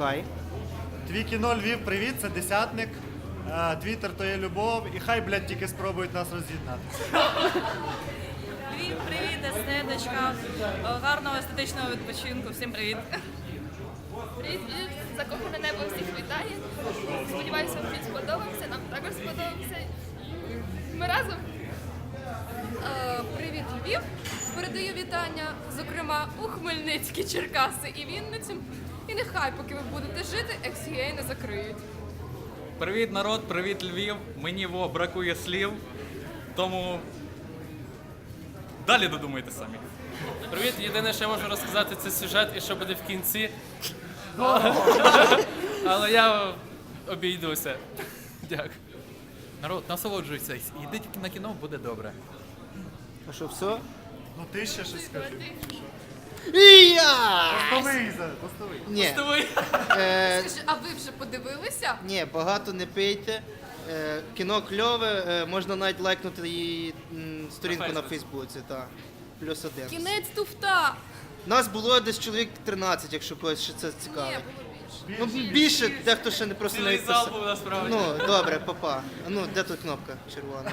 Хай. Твій кіно Львів, привіт, це десятник. Е, Твіттер то є любов, і хай, блядь, тільки спробують нас роз'єднати. Привіт, привіт, естетичка. Е, Гарного естетичного відпочинку. Всім привіт. Привіт, привіт! Закохане небо всіх вітає. Сподіваюся, вам фільм сподобався, нам також сподобався. Ми разом. Е, Привіт, Львів! Передаю вітання, зокрема, у Хмельницькі Черкаси і Вінницю. І нехай, поки ви будете жити, XUA не закриють. Привіт, народ, привіт, Львів. Мені во бракує слів. Тому далі додумайте самі. Привіт, єдине, що я можу розказати, це сюжет і що буде в кінці. Але я обійдуся. Дякую. Народ, насолоджуйся, йдіть на кіно, буде добре. А що, все? Ну ти ще щось скажи. І я! Постовий, за, постовий. Ні. Е, Скажи, а ви вже подивилися? ні, багато не пийте. Е, кіно кльове, е, можна навіть лайкнути її м, сторінку на Фейсбуці, так. Плюс один. Кінець туфта! Нас було десь чоловік 13, якщо когось ще це Ні, цікавить. було більше. Ну більше, дехто ще не просто не Цілий зал відписав. був насправді. Ну, добре, папа. Ну, де тут кнопка червона?